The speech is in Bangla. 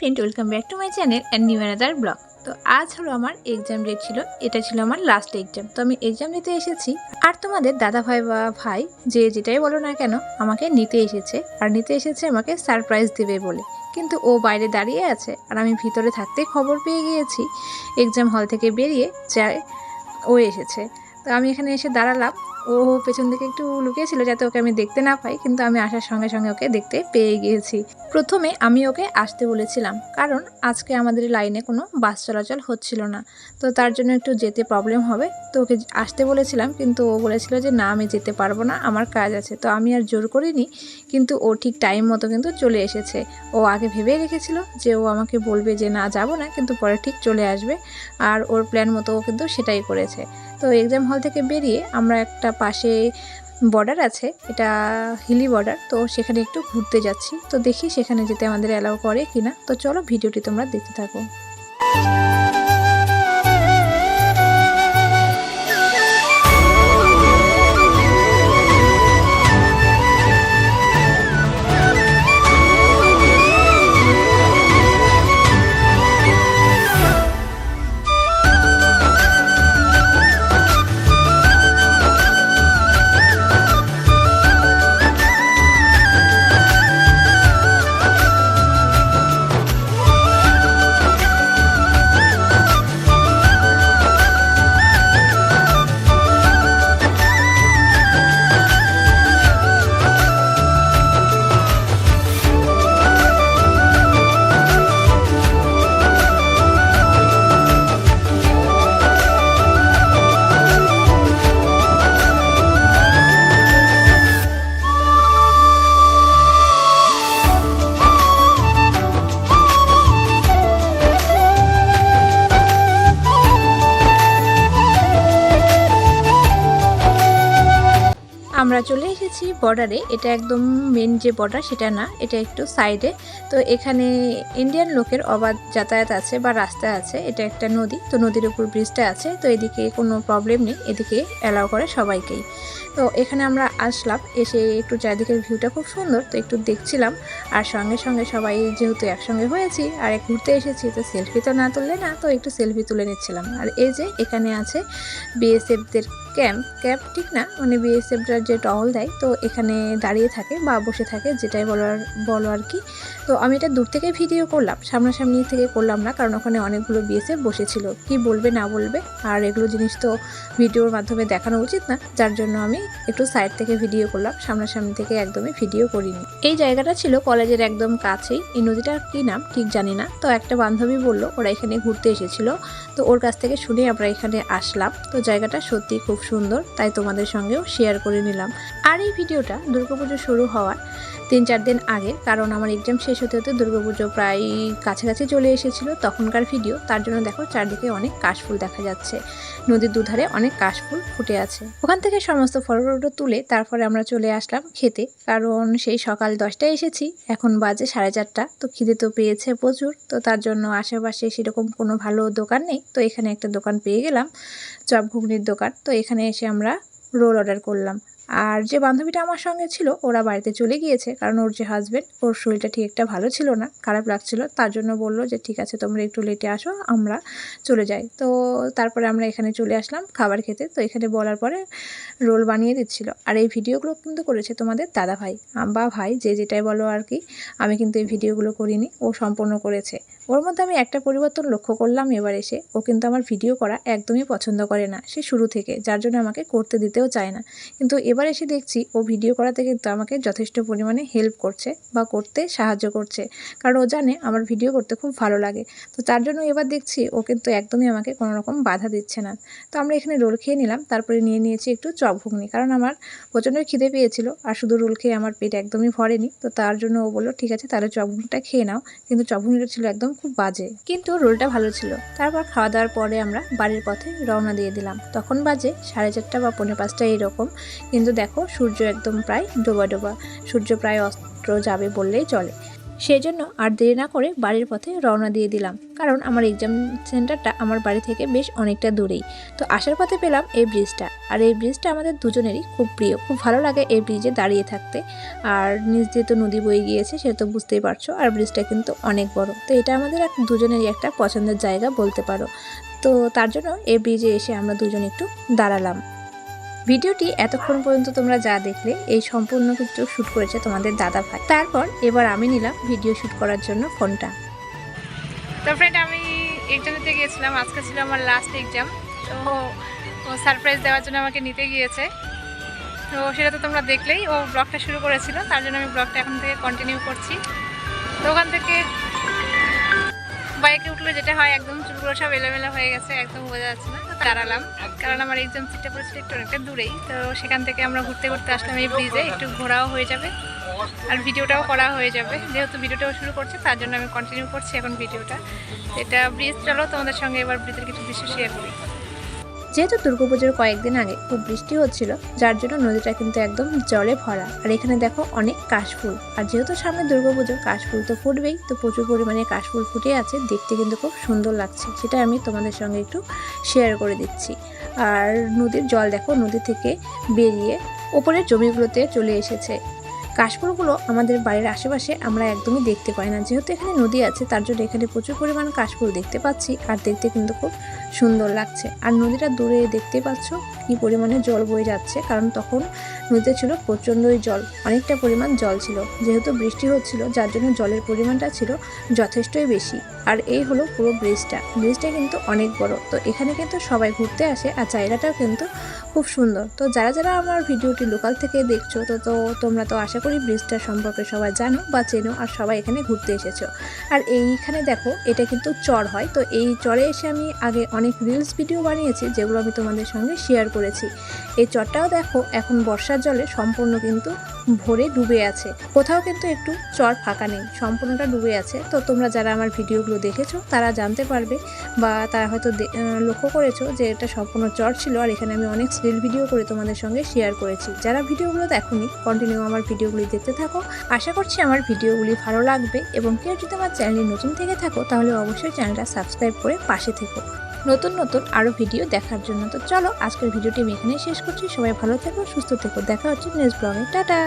Friend welcome back to my channel and new another blog তো আজ হলো আমার এক্সাম ডেট ছিল, এটা ছিল আমার লাস্ট এক্সাম তো আমি এক্সাম নিতে এসেছি, আর তোমাদের দাদা ভাই বা ভাই যে যেটাই বলো না কেন, আমাকে নিতে এসেছে, আর নিতে এসেছে আমাকে সারপ্রাইজ দেবে বলে। কিন্তু ও বাইরে দাঁড়িয়ে আছে, আর আমি ভিতরে থাকতে খবর পেয়ে গিয়েছি এক্সাম হল থেকে বেরিয়ে যায়, ও এসেছে। তো আমি এখানে এসে দাঁড়ালাম ও পেছন দিকে একটু লুকিয়েছিল যাতে ওকে আমি দেখতে না পাই, কিন্তু আমি আসার সঙ্গে সঙ্গে ওকে দেখতে পেয়ে গিয়েছি। প্রথমে আমি ওকে আসতে বলেছিলাম, কারণ আজকে আমাদের লাইনে কোনো বাস চলাচল হচ্ছিল না। তো তার জন্য একটু যেতে প্রবলেম হবে। তো ওকে আসতে বলেছিলাম, কিন্তু ও বলেছিল যে, না, আমি যেতে পারব না, আমার কাজ আছে। তো আমি আর জোর করিনি, কিন্তু ও ঠিক টাইম মতো কিন্তু চলে এসেছে। ও আগে ভেবেই রেখেছিল যে, ও আমাকে বলবে যে, না, যাব না, কিন্তু পরে ঠিক চলে আসবে। আর ওর প্ল্যান মতো ও কিন্তু সেটাই করেছে। তো এক্সাম হল থেকে বেরিয়ে আমরা একটা পাশে বর্ডার আছে, এটা হিলি বর্ডার তো সেখানে একটু ঘুরতে যাচ্ছি। তো দেখি সেখানে যেতে আমাদের অ্যালাউ করে কিনা। তো চলো ভিডিওটি তোমরা দেখতে থাকো। চলে এসেছি বর্ডারে এটা একদম মেন যে বর্ডার সেটা না, এটা একটু সাইডে তো এখানে ইন্ডিয়ান লোকের অবাধ যাতায়াত আছে বা রাস্তা আছে। এটা একটা নদী, তো নদীর উপর ব্রিজটা আছে। তো এদিকে কোনো প্রবলেম নেই, এদিকে অ্যালাউ করে সবাইকেই। তো এখানে আমরা আসলাম, এসে একটু চারিদিকের ভিউটা খুব সুন্দর, তো একটু দেখছিলাম। আর সঙ্গে সঙ্গে সবাই যেহেতু একসঙ্গে হয়েছি, আর ঘুরতে এসেছি, তো সেলফি তো না তুললে না, তো একটু সেলফি তুলে নিচ্ছিলাম। আর এই যে এখানে আছে বিএসএফদের ক্যাম্প ক্যাম্প ঠিক না? মানে বিএসএফরা যে টহল দেয়। তো এখানে দাঁড়িয়ে থাকে বা বসে থাকে, যেটাই বলার, বলো আর কি। তো আমি এটা দূর থেকে ভিডিও করলাম, সামনাসামনি থেকে করলাম না, কারণ ওখানে অনেকগুলো বিএসএফ বসেছিল। কি বলবে, না বলবে? আর এগুলো জিনিস তো ভিডিওর মাধ্যমে দেখানো উচিত না, যার জন্য আমি একটু সাইড থেকে ভিডিও করলাম, সামনাসামনি থেকে একদমই ভিডিও করিনি। এই জায়গাটা ছিল কলেজের একদম কাছেই। এই নদীটার কী নাম? ঠিক জানি না। তো একটা বান্ধবী বলল, ওরা এখানে ঘুরতে এসেছিল। তো ওর কাছ থেকে শুনে আমরা এখানে আসলাম। তো জায়গাটা সত্যি খুব সুন্দর, তাই তোমাদের সঙ্গেও শেয়ার করে নিলাম। আর এই ভিডিওটা দুর্গাপুজো শুরু হওয়ার তিন চার দিন আগে, কারণ আমার এক্সাম শেষ হতে হতে দুর্গাপুজো প্রায় কাছাকাছি চলে এসেছিল। তখনকার ভিডিও তার জন্য দেখো চারদিকে অনেক কাশফুল দেখা যাচ্ছে। নদীর দুধারে অনেক কাশফুল ফুটে আছে। ওখান থেকে সমস্ত ফটো টটো তুলে তারপরে আমরা চলে আসলাম খেতে, কারণ সেই সকাল দশটায় এসেছি। এখন বাজে সাড়ে চারটা, তো খিদে তো পেয়েছে প্রচুর, তো তার জন্য আশেপাশে সেরকম কোনো ভালো দোকান নেই। তো এখানে একটা দোকান পেয়ে গেলাম, চপ ঘুগনির দোকান। তো এখানে এসে আমরা রোল অর্ডার করলাম। আর যে বান্ধবীটা আমার সঙ্গে ছিল, ওরা বাড়িতে চলে গিয়েছে, কারণ ওর যে হাজব্যান্ড ওর শরীরটা ঠিক একটা ভালো ছিল না, খারাপ লাগছিল, তার জন্য বলল যে, ঠিক আছে, তোমরা একটু লেটে আসো, আমরা চলে যাই। তো তারপরে আমরা এখানে চলে আসলাম খাবার খেতে। তো এখানে বলার পরে রোল বানিয়ে দিচ্ছিল। আর এই ভিডিওগুলো কিন্তু করেছে তোমাদের দাদা ভাই বা ভাই যে যেটাই বলো আর কি, আমি কিন্তু এই ভিডিওগুলো করিনি, ও সম্পূর্ণ করেছে। ওর মধ্যে আমি একটা পরিবর্তন লক্ষ্য করলাম এবার এসে। ও কিন্তু আমার ভিডিও করা একদমই পছন্দ করে না। সে শুরু থেকে, যার জন্য আমাকে করতে দিতেও চায় না। কিন্তু এবার এসে দেখছি, ও ভিডিও করাতে কিন্তু আমাকে যথেষ্ট পরিমাণে হেল্প করছে বা করতে সাহায্য করছে। কারণ ও জানে আমার ভিডিও করতে খুব ভালো লাগে। তো তার জন্য এবার দেখছি, ও কিন্তু একদমই আমাকে কোনো রকম বাধা দিচ্ছে না। তো আমরা এখানে রোল খেয়ে নিলাম। তারপরে নিয়ে নিয়েছি একটু চপ ঘুগনি। কারণ আমার প্রচণ্ড খিদে পেয়েছিল আর শুধু রোল খেয়ে আমার পেট একদমই ভরেনি। তো তার জন্য ও বলল, ঠিক আছে, তাহলে চপ খেয়ে নাও। কিন্তু চপ ছিল একদম খুব বাজে। কিন্তু রোলটা ভালো ছিল। তারপর খাওয়া দাওয়ার পরে আমরা বাড়ির পথে রওনা দিয়ে দিলাম। তখন বাজে সাড়ে চারটা বা পৌনে পাঁচটা এইরকম কিন্তু দেখো, সূর্য একদম প্রায় ডোবা ডোবা। সূর্য প্রায় অস্ত যাবে বললেই চলে। সেই জন্য আর দেরি না করে বাড়ির পথে রওনা দিয়ে দিলাম। কারণ আমার এক্সাম সেন্টারটা আমার বাড়ি থেকে বেশ অনেকটা দূরেই। তো আসার পথে পেলাম এই ব্রিজটা আর এই ব্রিজটা আমাদের দুজনেরই খুব প্রিয়। খুব ভালো লাগে এই ব্রিজে দাঁড়িয়ে থাকতে। আর নিচ দিয়ে তো নদী বয়ে গিয়েছে সেটা তো বুঝতেই পারছ। আর ব্রিজটা কিন্তু অনেক বড়। তো এটা আমাদের এক দুজনেরই একটা পছন্দের জায়গা বলতে পারো। তো তার জন্য এই ব্রিজে এসে আমরা দুজন একটু দাঁড়ালাম। ভিডিওটি এতক্ষণ পর্যন্ত তোমরা যা দেখলে, এই সম্পূর্ণ কিছু শ্যুট করেছে তোমাদের দাদা ভাই। তারপর এবার আমি নিলাম ভিডিও শ্যুট করার জন্য ফোনটা। তো ফ্রেন্ড আমি এক্সাম দিতে গিয়েছিলাম। আজকে ছিল আমার লাস্ট এক্সাম তো সারপ্রাইজ দেওয়ার জন্য আমাকে নিতে গিয়েছে। তো সেটা তো তোমরা দেখলেই ও ব্লগটা শুরু করেছিল। তার জন্য আমি ব্লগটা এখন থেকে কন্টিনিউ করছি। তো ওখান থেকে বাইকে উঠলে যেটা হয়, একদম চুলগুলো সব এলোমেলো হয়ে গেছে, একদম বোঝা যাচ্ছে না। তো দাঁড়ালাম। কারণ আমার এক্সাম সিটটা পড়েছিল একটু অনেকটা দূরেই। তো সেখান থেকে আমরা ঘুরতে ঘুরতে আসলাম এই ব্রিজে একটু ঘোরাও হয়ে যাবে। আর ভিডিওটাও করা হয়ে যাবে। যেহেতু ভিডিওটাও শুরু করছে, তার জন্য আমি কন্টিনিউ করছি এখন ভিডিওটা। এটা ব্রিজ চলো তোমাদের সঙ্গে এবার ব্রিজের কিছু দৃশ্য শেয়ার করি। যেহেতু দুর্গাপুজোর কয়েকদিন আগে খুব বৃষ্টি হচ্ছিল, যার জন্য নদীটা কিন্তু একদম জলে ভরা। আর এখানে দেখো অনেক কাশফুল। আর যেহেতু সামনে দুর্গাপুজো, কাশফুল তো ফুটবেই, তো প্রচুর পরিমাণে কাশফুল ফুটে আছে। দেখতে কিন্তু খুব সুন্দর লাগছে। সেটা আমি তোমাদের সঙ্গে একটু শেয়ার করে দিচ্ছি। আর নদীর জল দেখো, নদী থেকে বেরিয়ে ওপরের জমিগুলোতে চলে এসেছে। কাশফুলগুলো আমাদের বাড়ির আশেপাশে আমরা একদমই দেখতে পাই না। যেহেতু এখানে নদী আছে, তার জন্য এখানে প্রচুর পরিমাণ কাশফুল দেখতে পাচ্ছি আর দেখতে কিন্তু খুব সুন্দর লাগছে। আর নদীটা দূরে দেখতে পাচ্ছ কি পরিমাণে জল বয়ে যাচ্ছে, কারণ তখন নদীতে ছিল প্রচণ্ডই জল, অনেকটা পরিমাণ জল ছিল। যেহেতু বৃষ্টি হচ্ছিল, যার জন্য জলের পরিমাণটা ছিল যথেষ্টই বেশি। আর এই হলো পুরো ব্রিজটা। ব্রিজটা কিন্তু অনেক বড়। তো এখানে কিন্তু সবাই ঘুরতে আসে আর জায়গাটাও কিন্তু খুব সুন্দর। তো যারা যারা আমার ভিডিওটি লোকাল থেকে দেখছ, তো তো তোমরা তো আশা ব্রিজটা সম্পর্কে সবাই জানো বা চেনো আর সবাই এখানে ঘুরতে এসেছ। আর এইখানে দেখো, এটা কিন্তু চর হয়। তো এই চরে এসে আমি আগে অনেক রিলস ভিডিও বানিয়েছি, যেগুলো আমি তোমাদের সঙ্গে শেয়ার করেছি। এই চরটাও দেখো, এখন বর্ষার জলে সম্পূর্ণ কিন্তু ভরে ডুবে আছে। কোথাও কিন্তু একটু চর ফাঁকা নেই, সম্পূর্ণটা ডুবে আছে। তো তোমরা যারা আমার ভিডিওগুলো দেখেছ, তারা জানতে পারবে বা তারা হয়তো লক্ষ্য করেছ যে এটা সম্পূর্ণ চর ছিল। আর এখানে আমি অনেক স্টিল ভিডিও করে তোমাদের সঙ্গে শেয়ার করেছি। যারা ভিডিওগুলো দেখোনি কন্টিনিউ আমার ভিডিওগুলি দেখতে থাকো। আশা করছি আমার ভিডিওগুলি ভালো লাগবে এবং কেউ যদি আমার চ্যানেলে নতুন থেকে থাকো, তাহলে অবশ্যই চ্যানেলটা সাবস্ক্রাইব করে পাশে থেকো। নতুন নতুন আরও ভিডিও দেখার জন্য তো চলো, আজকের ভিডিওটি আমি এখানেই শেষ করছি। সবাই ভালো থেকো, সুস্থ থেকো। দেখা হচ্ছে নেক্সট ব্লগে টাটা!